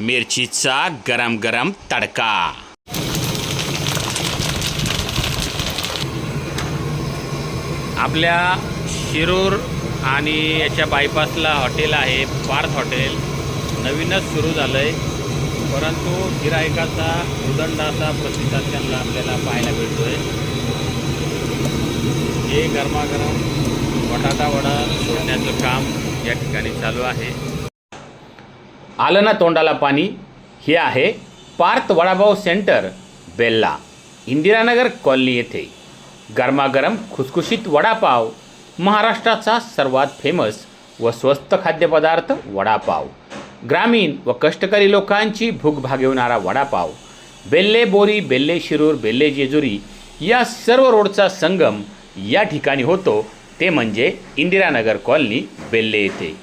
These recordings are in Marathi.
मिरचीचा गरम गरम तडका. आपल्या शिरूर आणि याच्या बायपासला हॉटेल आहे पार्थ हॉटेल. नवीनच सुरू झालं आहे परंतु गिरायकाचा उदंडाचा प्रतिसाद त्यांना आपल्याला पाहायला मिळतो आहे हे गरमागरम बटाटा वडा सोडण्याचं काम या ठिकाणी चालू आहे. आलं ना तोंडाला पाणी. हे आहे पार्थ वडापाव सेंटर बेल्ला इंदिरानगर कॉलनी येथे. गरमागरम खुसखुशीत वडापाव महाराष्ट्राचा सर्वात फेमस व स्वस्त खाद्यपदार्थ वडापाव. ग्रामीण व कष्टकरी लोकांची भूक भागवणारा वडापाव. बेल्ले बोरी बेल्ले शिरूर बेल्ले जेजुरी या सर्व रोडचा संगम या ठिकाणी होतो. ते म्हणजे इंदिरानगर कॉलनी बेल्ले येथे.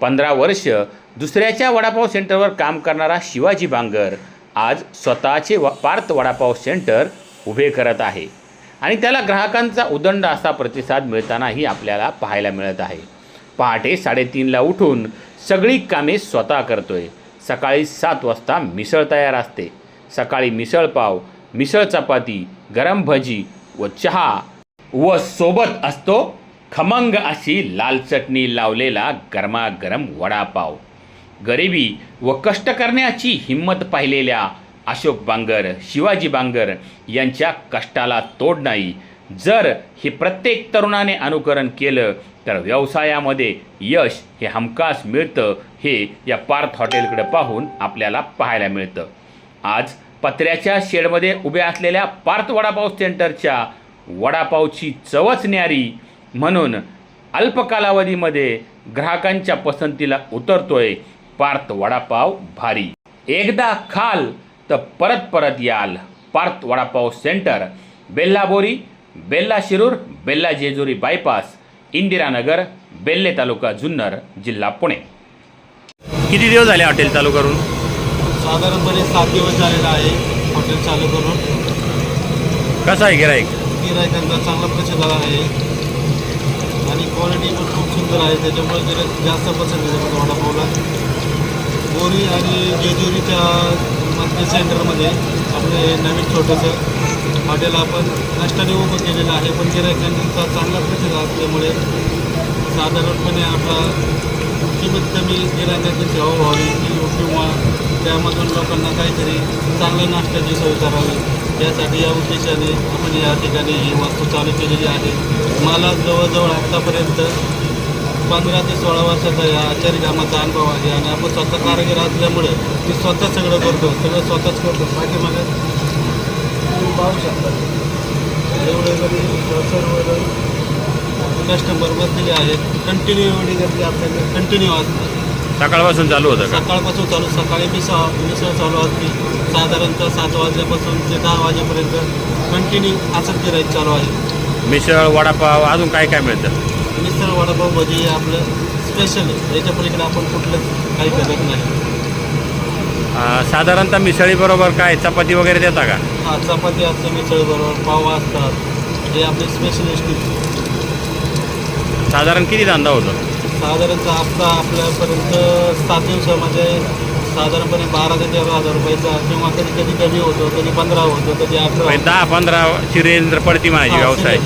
पंधरा वर्ष दुसऱ्याच्या वडापाव सेंटरवर काम करणारा शिवाजी बांगर आज स्वतःचे व पार्थ वडापाव सेंटर उभे करत आहे. आणि त्याला ग्राहकांचा उदंड असा प्रतिसाद मिळतानाही आपल्याला पाहायला मिळत आहे. पहाटे साडेतीनला उठून सगळी कामे स्वतः करतोय. सकाळी सात वाजता मिसळ तयार असते. सकाळी मिसळपाव मिसळ चपाती गरम भजी व चहा व सोबत असतो खमंग अशी लाल चटणी लावलेला गरमागरम वडापाव. गरिबी व कष्ट करण्याची हिंमत पाहिलेल्या अशोक बांगर शिवाजी बांगर यांच्या कष्टाला तोड नाही. जर हे प्रत्येक तरुणाने अनुकरण केलं तर व्यवसायामध्ये यश हे हमखास मिळतं हे या पार्थ हॉटेलकडे पाहून आपल्याला पाहायला मिळतं. आज पत्र्याच्या शेडमध्ये उभ्या असलेल्या पार्थ वडापाव सेंटरच्या वडापावची चवच न्यारी म्हणून अल्प कालावधीमध्ये ग्राहकांच्या पसंतीला उतरतोय. पार्थ वडापाव भारी. एकदा खाल तर परत परत याल. पार्थ वडापाव सेंटर बेल्ला बोरी बेल्ला शिरूर बेल्ला जेजुरी बायपास इंदिरानगर बेल्ले तालुका जुन्नर जिल्हा पुणे. किती दिवस झाले हॉटेल चालू करून? साधारणपणे सात दिवस झालेला आहे हॉटेल चालू करून. कसं आहे गिराईक? गिरायकांचा चांगला प्रतिसाद आहे. आणि क्वालिटी पण खूप सुंदर आहे त्याच्यामुळे जास्त पसंत येते वडापावला. बोरी आणि जेजुरीच्या मधल्या सेंटरमध्ये आपलं हे नवीन छोटंसं हॉटेल आपण कष्टाने उभं केलेलं आहे पण गिरायकांचा चांगला प्रतिसाद असल्यामुळे साधारणपणे आपला किंमत कमी गिरायकांची सेवा व्हावी किंवा त्यामधून लोकांना काहीतरी चांगल्या नाश्त्याची सोय करावी यासाठी या उद्देशाने आपण या ठिकाणी ही वस्तू चालू केलेली आहे. मला जवळजवळ आत्तापर्यंत पंधरा ते सोळा वर्षाचा या आचारी कामाचा अनुभव आहे आणि आपण स्वतः कारागीर असल्यामुळे मी स्वतः सगळं करतो सगळं स्वतःच करतो. पाठीमागे तुम्ही पाहू शकता. एवढे जरी सर्व कस्टमर बसलेले आहेत कंटिन्यू एवढी गर्दी आपल्याकडे कंटिन्यू असते. सकाळपासून चालू होतं सकाळपासून चालू सकाळी मिसळ मिसळ चालू असते. साधारणतः सात वाजल्यापासून ते दहा वाजेपर्यंत कंटिन्यू असंच गिराईक चालू आहे. मिसळ वडापाव अजून काय काय मिळतं? मिसळ वडापाव भजी हे आपलं स्पेशल आहे. याच्या पलीकडे आपण कुठलं काही करत नाही. अं, साधारणतः मिसळीबरोबर काय? चपाती वगैरे देता का? हा चपाती असते मिसळ बरोबर पाव असतात. हे आपले स्पेशलिस्ट साधारण किती धंदा होतो? साधारणतः हप्ता आपल्यापर्यंत सात दिवसामध्ये साधारणपणे बारा ते तेरा हजार रुपयाचा किंवा कधी कधी कमी होतो कधी पंधरा होतो कधी म्हणजे दहा पंधराची रेंज पडती माझी हा, व्यवसाय.